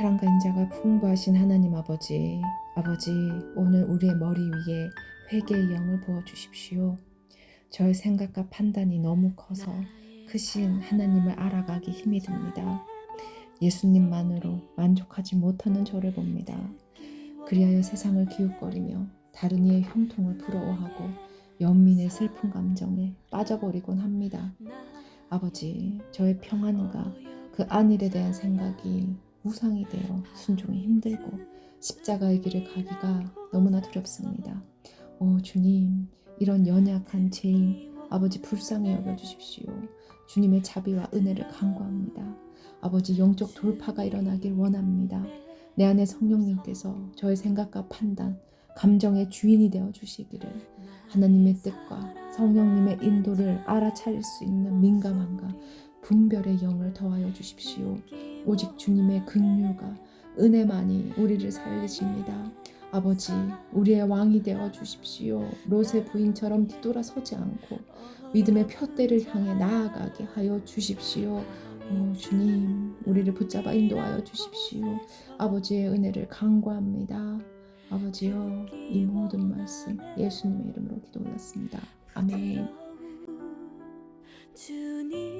사랑과 인자가 풍부하신 하나님 아버지, 아버지, 오늘 우리의 머리 위에 회개의 영을 부어 주십시오. 저의 생각과 판단이 너무 커서 크신 하나님을 알아가기 힘이 듭니다. 예수님만으로 만족하지 못하는 저를 봅니다. 그리하여 세상을 기웃거리며 다른 이의 형통을 부러워하고 연민의 슬픈 감정에 빠져버리곤 합니다. 아버지, 저의 평안과 그 안일에 대한 생각이 무상이 되어 순종이 힘들고 십자가의 길을 가기가 너무나 두렵습니다. 오 주님, 이런 연약한 죄인 아버지 불쌍히 여겨 주십시오. 주님의 자비와 은혜를 간구합니다. 아버지 영적 돌파가 일어나길 원합니다. 내 안에 성령님께서 저의 생각과 판단, 감정의 주인이 되어 주시기를 하나님의 뜻과 성령님의 인도를 알아차릴 수 있는 민감함과 분별의 영을 더하여 주십시오. 오직 주님의 긍휼과 은혜만이 우리를 살리십니다. 아버지, 우리의 왕이 되어 주십시오. 롯의 부인처럼 뒤돌아서지 않고 믿음의 표대를 향해 나아가게 하여 주십시오. 오, 주님, 우리를 붙잡아 인도하여 주십시오. 아버지의 은혜를 간구합니다. 아버지여, 이 모든 말씀 예수님의 이름으로 기도 올렸습니다. 아멘. 주님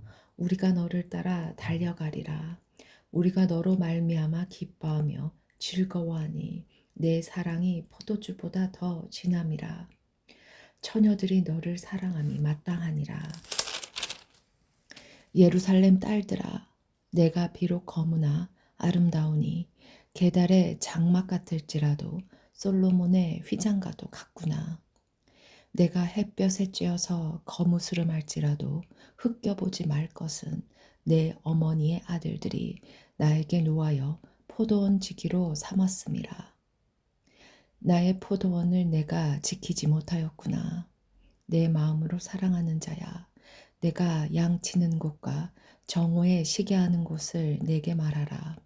우리가 너를 따라 달려가리라 우리가 너로 말미암아 기뻐하며 즐거워하니 내 사랑이 포도주보다 더 진함이라. 처녀들이 너를 사랑함이 마땅하니라. 예루살렘 딸들아, 내가 비록 거무나 아름다우니 계달의 장막 같을지라도 솔로몬의 휘장과도 같구나. 내가 햇볕에 쬐어서 거무스름할지라도 흑겨보지 말 것은 내 어머니의 아들들이 나에게 놓아여 포도원 지기로 삼았음이라. 나의 포도원을 내가 지키지 못하였구나. 내 마음으로 사랑하는 자야. 내가 양치는 곳과 정오에 쉬게 하는 곳을 내게 말하라.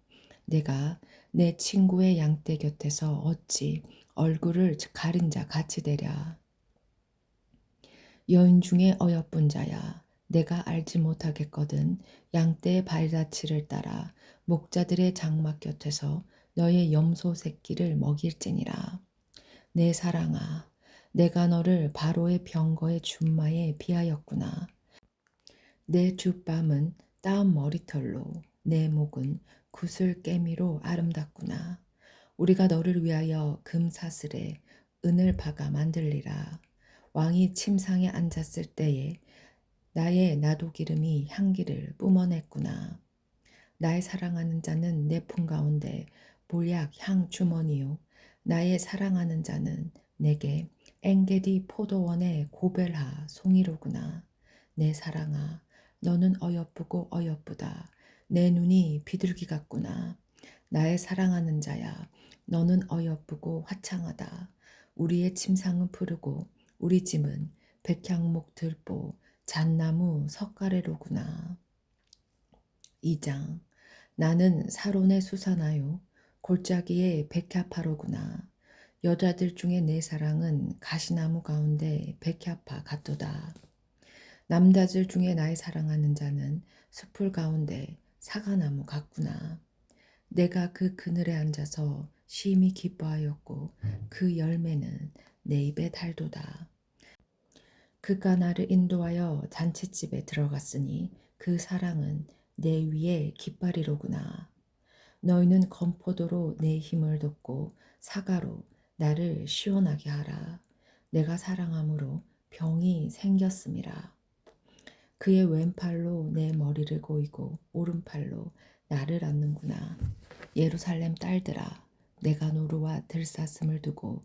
내가 내 친구의 양떼 곁에서 어찌 얼굴을 가린 자 같이 되랴. 여인 중에 어여쁜 자야. 내가 알지 못하겠거든 양떼의 발자취를 따라 목자들의 장막 곁에서 너의 염소 새끼를 먹일지니라. 내 사랑아, 내가 너를 바로의 병거의 준마에 비하였구나. 내 주 밤은 따은 머리털로, 내 목은 구슬 깨미로 아름답구나. 우리가 너를 위하여 금사슬에 은을 박아 만들리라. 왕이 침상에 앉았을 때에 나의 나도 기름이 향기를 뿜어냈구나. 나의 사랑하는 자는 내 품 가운데 몰약 향 주머니요. 나의 사랑하는 자는 내게 엥게디 포도원의 고벨하 송이로구나. 내 사랑아, 너는 어여쁘고 어여쁘다. 내 눈이 비둘기 같구나. 나의 사랑하는 자야, 너는 어여쁘고 화창하다. 우리의 침상은 푸르고 우리 집은 백향목 들보 잣나무 석가래로구나. 2장 나는 사론의 수사나요 골짜기의 백야파로구나. 여자들 중에 내 사랑은 가시나무 가운데 백야파 같도다. 남자들 중에 나의 사랑하는 자는 숲풀 가운데 사과나무 같구나. 내가 그 그늘에 앉아서 심히 기뻐하였고 그 열매는 내 입에 달도다. 그가 나를 인도하여 잔치집에 들어갔으니 그 사랑은 내 위에 깃발이로구나. 너희는 건포도로 내 힘을 돋고 사과로 나를 시원하게 하라. 내가 사랑함으로 병이 생겼음이라. 그의 왼팔로 내 머리를 고이고 오른팔로 나를 안는구나. 예루살렘 딸들아, 내가 노루와 들사슴을 두고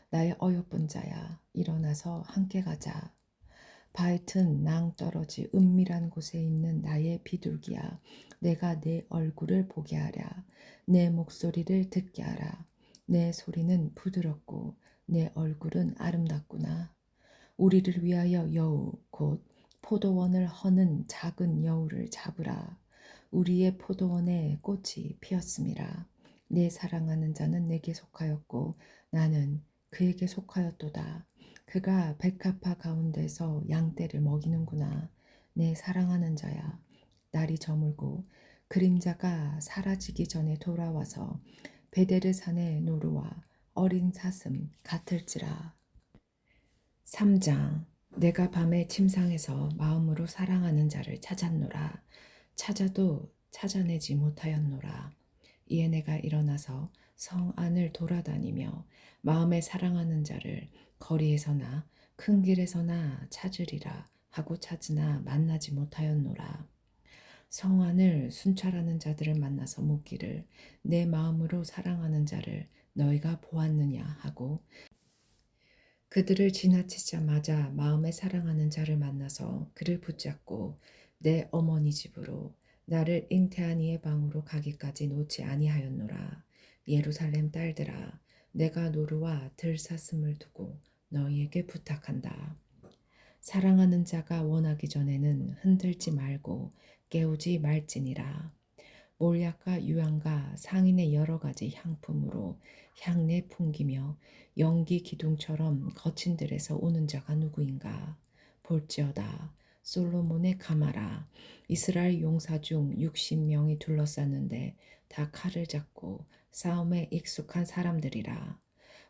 나의 어여쁜 자야, 일어나서 함께 가자. 바이튼 낭떠러지 은밀한 곳에 있는 나의 비둘기야, 내가 내 얼굴을 보게 하랴. 내 목소리를 듣게 하라. 내 소리는 부드럽고 내 얼굴은 아름답구나. 우리를 위하여 여우 곧 포도원을 허는 작은 여우를 잡으라. 우리의 포도원에 꽃이 피었음이라. 내 사랑하는 자는 내게 속하였고 나는 그에게 속하였도다. 그가 백합화 가운데서 양떼를 먹이는구나. 내 사랑하는 자야. 날이 저물고 그림자가 사라지기 전에 돌아와서 베데르 산의 노루와 어린 사슴 같을지라. 3장 내가 밤에 침상에서 마음으로 사랑하는 자를 찾았노라. 찾아도 찾아내지 못하였노라. 이에 내가 일어나서 성 안을 돌아다니며 마음에 사랑하는 자를 거리에서나 큰 길에서나 찾으리라 하고 찾으나 만나지 못하였노라. 성 안을 순찰하는 자들을 만나서 묻기를 내 마음으로 사랑하는 자를 너희가 보았느냐 하고 그들을 지나치자마자 마음에 사랑하는 자를 만나서 그를 붙잡고 내 어머니 집으로 나를 잉태한 이의 방으로 가기까지 놓지 아니하였노라. 예루살렘 딸들아, 내가 노루와 들 사슴을 두고 너희에게 부탁한다. 사랑하는 자가 원하기 전에는 흔들지 말고 깨우지 말지니라. 몰약과 유황과 상인의 여러 가지 향품으로 향내 풍기며 연기 기둥처럼 거친 들에서 오는 자가 누구인가? 볼지어다. 솔로몬의 가마라. 이스라엘 용사 중 60명이 둘러쌌는데 다 칼을 잡고 싸움에 익숙한 사람들이라.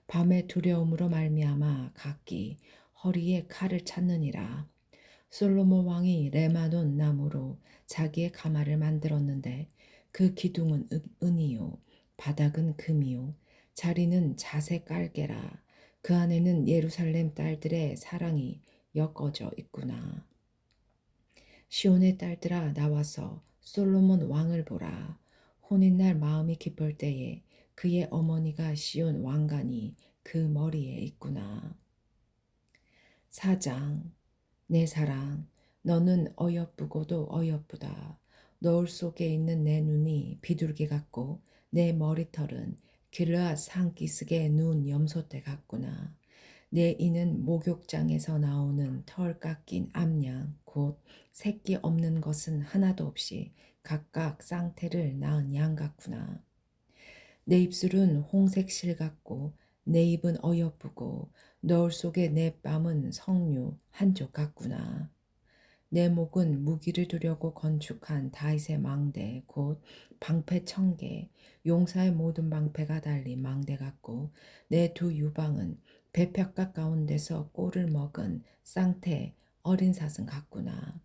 밤의 두려움으로 말미암아 각기 허리에 칼을 찾느니라. 솔로몬 왕이 레마논 나무로 자기의 가마를 만들었는데 그 기둥은 은- 은이요 바닥은 금이요 자리는 자색 깔개라 그 안에는 예루살렘 딸들의 사랑이 엮어져 있구나. 시온의 딸들아 나와서 솔로몬 왕을 보라. 혼인날 마음이 기쁠 때에 그의 어머니가 시온 왕관이 그 머리에 있구나. 사장 내 사랑 너는 어여쁘고도 어여쁘다. 너울 속에 있는 내 눈이 비둘기 같고 내 머리털은 길르앗 산기슭의 눈 염소떼 같구나. 내 이는 목욕장에서 나오는 털 깎인 암양 곧 새끼 없는 것은 하나도 없이 각각 쌍태를 낳은 양 같구나. 내 입술은 홍색 실 같고 내 입은 어여쁘고 너울 속에 내 뺨은 석류 한쪽 같구나. 내 목은 무기를 두려고 건축한 다윗의 망대 곧 방패 천개 용사의 모든 방패가 달린 망대 같고 내 두 유방은 배평각 가운데서 꼴을 먹은 쌍태 어린 사슴 같구나.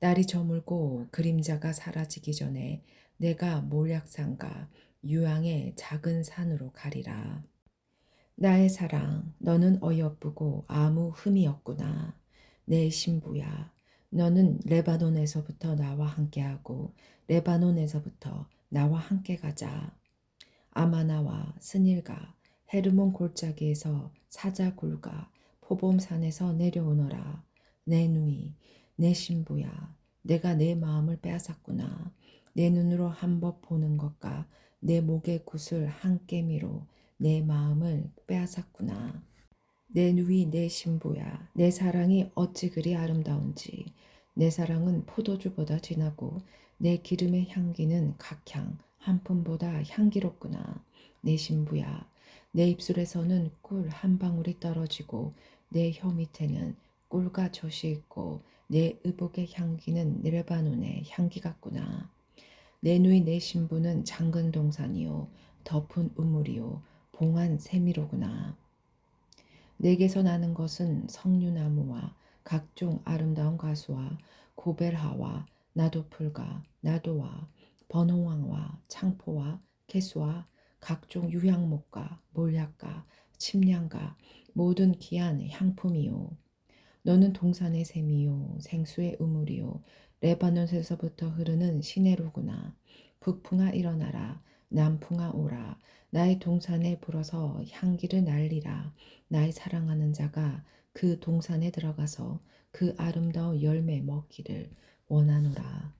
날이 저물고 그림자가 사라지기 전에 내가 몰약산과 유황의 작은 산으로 가리라. 나의 사랑, 너는 어여쁘고 아무 흠이 없구나. 내 신부야, 너는 레바논에서부터 나와 함께하고 레바논에서부터 나와 함께 가자. 아마나와 스닐가 헤르몬 골짜기에서 사자굴과 포봄산에서 내려오너라. 내 누이, 내 신부야, 내가 내 마음을 빼앗았구나. 내 눈으로 한 번 보는 것과 내 목의 구슬 한 깨미로 내 마음을 빼앗았구나. 내 누이 내 신부야 내 사랑이 어찌 그리 아름다운지 내 사랑은 포도주보다 진하고 내 기름의 향기는 각향 한 푼보다 향기롭구나. 내 신부야. 내 입술에서는 꿀 한 방울이 떨어지고 내 혀 밑에는 꿀과 젖이 있고 내 의복의 향기는 레바논의 향기 같구나. 내 누이 내 신부는 장근 동산이요 덮은 우물이요 봉한 세미로구나. 내게서 나는 것은 석류나무와 각종 아름다운 가수와 고벨하와 나도풀과 나도와 번홍왕과 창포와 개수와 각종 유향목과 몰약과 침량과 모든 귀한 향품이요. 너는 동산의 샘이요 생수의 우물이요 레바논에서부터 흐르는 시내로구나. 북풍아 일어나라 남풍아 오라 나의 동산에 불어서 향기를 날리라 나의 사랑하는 자가 그 동산에 들어가서 그 아름다운 열매 먹기를 원하노라.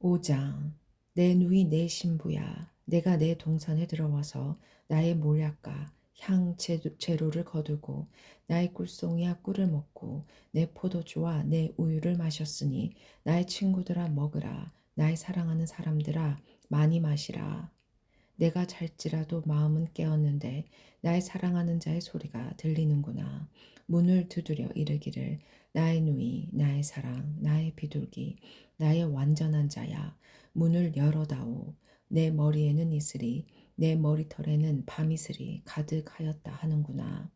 5장 내 누이 내 신부야 내가 내 동산에 들어와서 나의 몰약과 향 재- 재료를 거두고 나의 꿀송이와 꿀을 먹고 내 포도주와 내 우유를 마셨으니 나의 친구들아 먹으라. 나의 사랑하는 사람들아 많이 마시라. 내가 잘지라도 마음은 깨었는데 나의 사랑하는 자의 소리가 들리는구나. 문을 두드려 이르기를 나의 누이 나의 사랑 나의 비둘기 나의 완전한 자야. 문을 열어다오. 내 머리에는 이슬이 내 머리털에는 밤이슬이 가득하였다 하는구나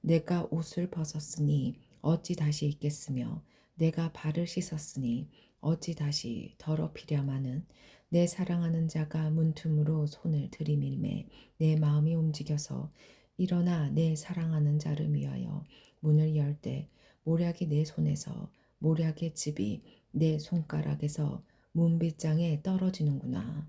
내가 옷을 벗었으니 어찌 다시 입겠으며 내가 발을 씻었으니 어찌 다시 더럽히랴마는 내 사랑하는 자가 문틈으로 손을 들이밀매 내 마음이 움직여서 일어나 내 사랑하는 자를 위하여 문을 열 때 모략이 내 손에서 모략의 즙이 내 손가락에서 문빗장에 떨어지는구나.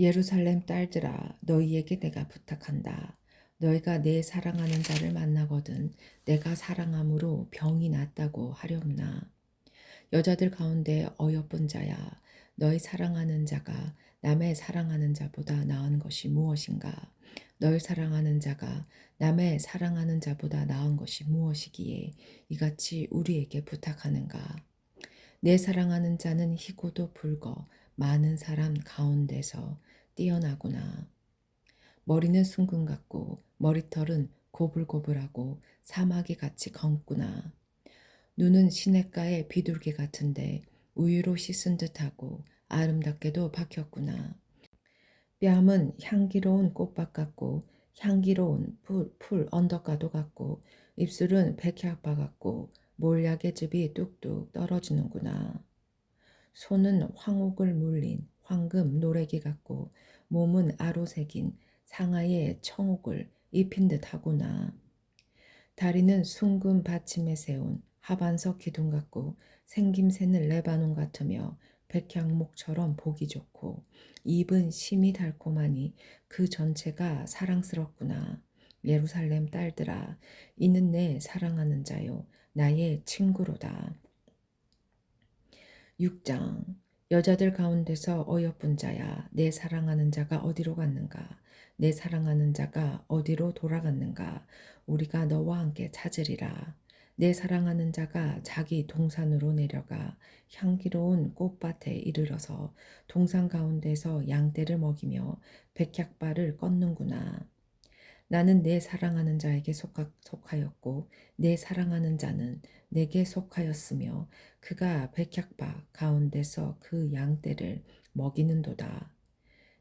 예루살렘 딸들아 너희에게 내가 부탁한다. 너희가 내 사랑하는 자를 만나거든 내가 사랑함으로 병이 낫다고 하렵나. 여자들 가운데 어여쁜 자야 너희 사랑하는 자가 남의 사랑하는 자보다 나은 것이 무엇인가? 널 사랑하는 자가 남의 사랑하는 자보다 나은 것이 무엇이기에 이같이 우리에게 부탁하는가? 내 사랑하는 자는 희고도 붉어 많은 사람 가운데서 뛰어나구나. 머리는 숭근 같고 머리털은 고불고불하고 사마귀 같이 검구나. 눈은 시냇가의 비둘기 같은데 우유로 씻은 듯하고 아름답게도 박혔구나. 뺨은 향기로운 꽃밭 같고 향기로운 풀, 풀 언덕가도 같고 입술은 백향바 같고 몰약의 즙이 뚝뚝 떨어지는구나. 손은 황옥을 물린 황금 노래기 같고 몸은 아로새긴 상하의 청옥을 입힌 듯 하구나. 다리는 숭근 받침에 세운 하반석 기둥 같고 생김새는 레바논 같으며 백향목처럼 보기 좋고 입은 심이 달콤하니 그 전체가 사랑스럽구나. 예루살렘 딸들아 이는 내 사랑하는 자요 나의 친구로다. 6장 여자들 가운데서 어여쁜 자야 내 사랑하는 자가 어디로 갔는가? 내 사랑하는 자가 어디로 돌아갔는가? 우리가 너와 함께 찾으리라. 내 사랑하는 자가 자기 동산으로 내려가 향기로운 꽃밭에 이르러서 동산 가운데서 양떼를 먹이며 백향발을 꺾는구나 나는 내 사랑하는 자에게 속하, 속하였고 내 사랑하는 자는 내게 속하였으며 그가 백향바 가운데서 그 양떼를 먹이는도다.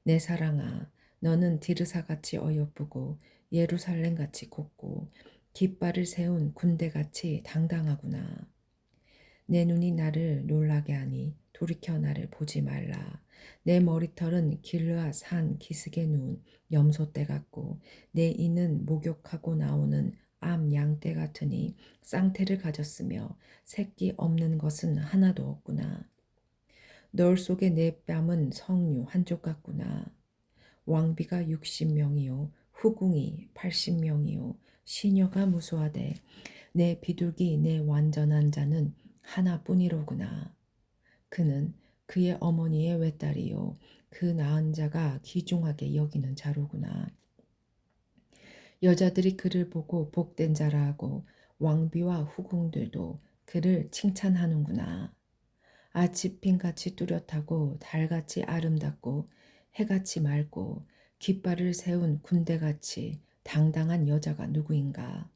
내 사랑아 너는 디르사같이 어여쁘고 예루살렘같이 곱고 깃발을 세운 군대같이 당당하구나. 내 눈이 나를 놀라게 하니 돌이켜 나를 보지 말라. 내 머리털은 길르아 산 기슭에 누운 염소떼 같고 내 이는 목욕하고 나오는 암 양떼 같으니 쌍태를 가졌으며 새끼 없는 것은 하나도 없구나. 널 속에 내 뺨은 석류 한쪽 같구나. 왕비가 60명이요 후궁이 80명이요 시녀가 무수하되 내 비둘기 내 완전한 자는 하나뿐이로구나. 그는 그의 어머니의 외딸이요 그 낳은 자가 귀중하게 여기는 자로구나. 여자들이 그를 보고 복된 자라 하고 왕비와 후궁들도 그를 칭찬하는구나. 아치핀같이 뚜렷하고 달같이 아름답고 해같이 맑고 깃발을 세운 군대같이 당당한 여자가 누구인가.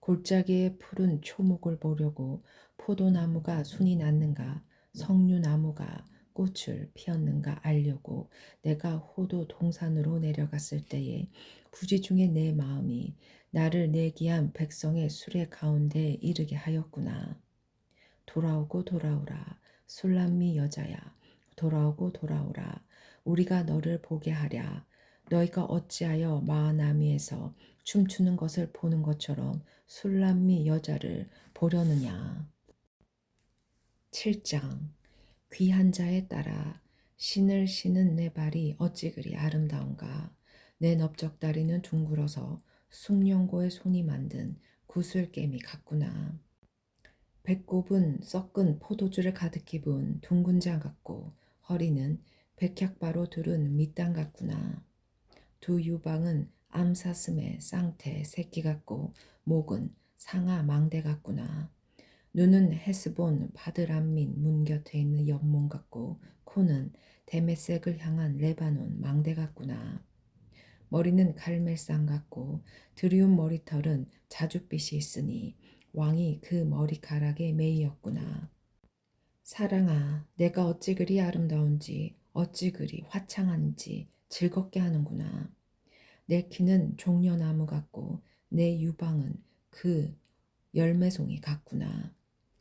골짜기의 푸른 초목을 보려고 포도나무가 순이 났는가 석류나무가 꽃을 피었는가 알려고 내가 호도 동산으로 내려갔을 때에 부지 중에 내 마음이 나를 내기한 백성의 수레 가운데 이르게 하였구나. 돌아오고 돌아오라 술람미 여자야. 돌아오고 돌아오라. 우리가 너를 보게 하랴. 너희가 어찌하여 마하나미에서 춤추는 것을 보는 것처럼 술람미 여자를 보려느냐 7장 귀한 자에 따라 신을 신은 내 발이 어찌 그리 아름다운가 내 넓적다리는 둥글어서 숭령고의 손이 만든 구슬깨미 같구나 배꼽은 썩은 포도주를 가득히 부은 둥근 자 같고 허리는 백약바로 두른 밑단 같구나. 두 유방은 암사슴의 쌍태 새끼 같고 목은 상아 망대 같구나. 눈은 헤스본 바드람민 문 곁에 있는 연못 같고 코는 데메색을 향한 레바논 망대 같구나. 머리는 갈멜상 같고 드리운 머리털은 자줏빛이 있으니 왕이 그 머리카락에 매이었구나. 사랑아, 내가 어찌 그리 아름다운지, 어찌 그리 화창한지 즐겁게 하는구나. 내 키는 종려나무 같고, 내 유방은 그 열매송이 같구나.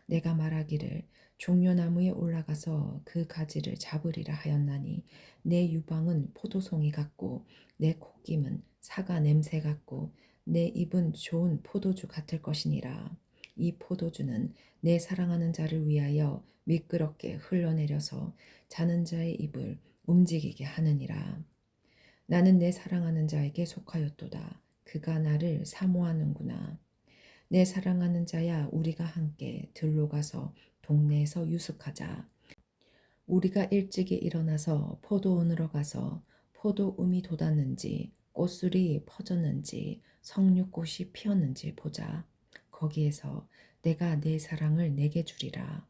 내가 말하기를 종려나무에 올라가서 그 가지를 잡으리라 하였나니, 내 유방은 포도송이 같고, 내 콧김은 사과 냄새 같고, 내 입은 좋은 포도주 같을 것이니라. 이 포도주는 내 사랑하는 자를 위하여 미끄럽게 흘러내려서 자는 자의 입을 움직이게 하느니라. 나는 내 사랑하는 자에게 속하였도다. 그가 나를 사모하는구나. 내 사랑하는 자야 우리가 함께 들로 가서 동네에서 유숙하자. 우리가 일찍이 일어나서 포도원으로 가서 포도음이 돋았는지 꽃술이 퍼졌는지 석류꽃이 피었는지 보자. 거기에서 내가 내 사랑을 내게 주리라.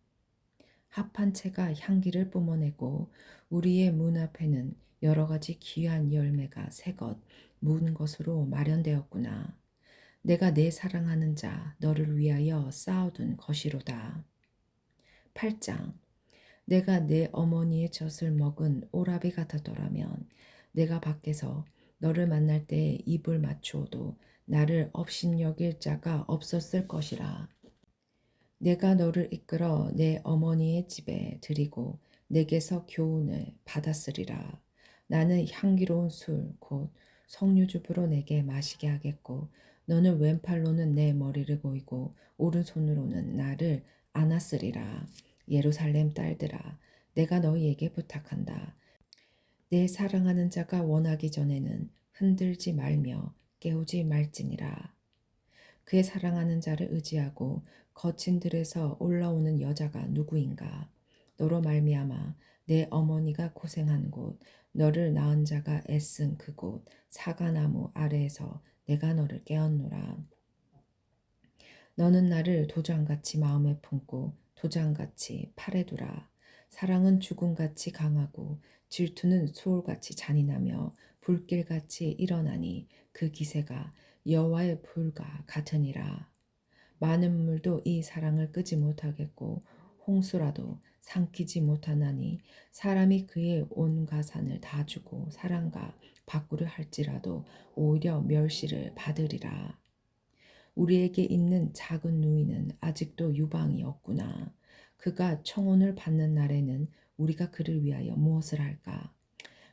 합한 채가 향기를 뿜어내고 우리의 문 앞에는 여러 가지 귀한 열매가 새것 문 것으로 마련되었구나. 내가 내 사랑하는 자 너를 위하여 쌓아둔 것이로다. 8장 내가 내 어머니의 젖을 먹은 오라비 같았더라면 내가 밖에서 너를 만날 때 입을 맞추어도 나를 업신여길 자가 없었을 것이라. 내가 너를 이끌어 내 어머니의 집에 드리고 내게서 교훈을 받았으리라. 나는 향기로운 술, 곧 석류즙으로 내게 마시게 하겠고, 너는 왼팔로는 내 머리를 보이고, 오른손으로는 나를 안았으리라. 예루살렘 딸들아, 내가 너희에게 부탁한다. 내 사랑하는 자가 원하기 전에는 흔들지 말며 깨우지 말지니라. 그의 사랑하는 자를 의지하고 거친 들에서 올라오는 여자가 누구인가? 너로 말미암아 내 어머니가 고생한 곳, 너를 낳은 자가 애쓴 그곳, 사과나무 아래에서 내가 너를 깨웠노라. 너는 나를 도장같이 마음에 품고 도장같이 팔에 두라. 사랑은 죽음같이 강하고 질투는 소울같이 잔인하며 불길같이 일어나니 그 기세가 여호와의 불과 같으니라. 많은 물도 이 사랑을 끄지 못하겠고 홍수라도 삼키지 못하나니 사람이 그의 온 가산을 다 주고 사랑과 바꾸려 할지라도 오히려 멸시를 받으리라. 우리에게 있는 작은 누이는 아직도 유방이 없구나. 그가 청혼을 받는 날에는 우리가 그를 위하여 무엇을 할까?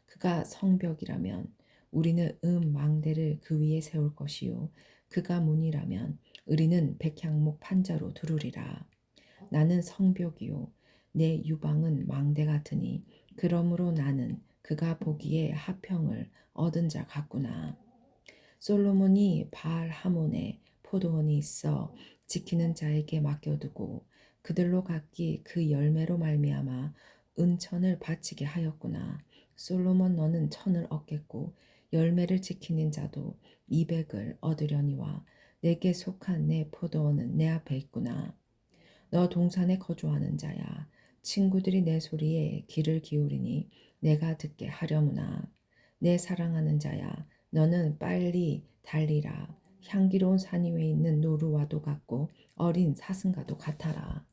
그가 성벽이라면 우리는 음 망대를 그 위에 세울 것이요 그가 문이라면 우리는 백향목 판자로 두르리라 나는 성벽이요 내 유방은 망대 같으니 그러므로 나는 그가 보기에 하평을 얻은 자 같구나. 솔로몬이 바알 하몬에 포도원이 있어 지키는 자에게 맡겨두고 그들로 각기 그 열매로 말미암아 은천을 바치게 하였구나. 솔로몬 너는 천을 얻겠고 열매를 지키는 자도 이백을 얻으려니와 내게 속한 내 포도원은 내 앞에 있구나. 너 동산에 거주하는 자야. 친구들이 내 소리에 귀를 기울이니 내가 듣게 하려무나. 내 사랑하는 자야. 너는 빨리 달리라. 향기로운 산 위에 있는 노루와도 같고 어린 사슴과도 같아라.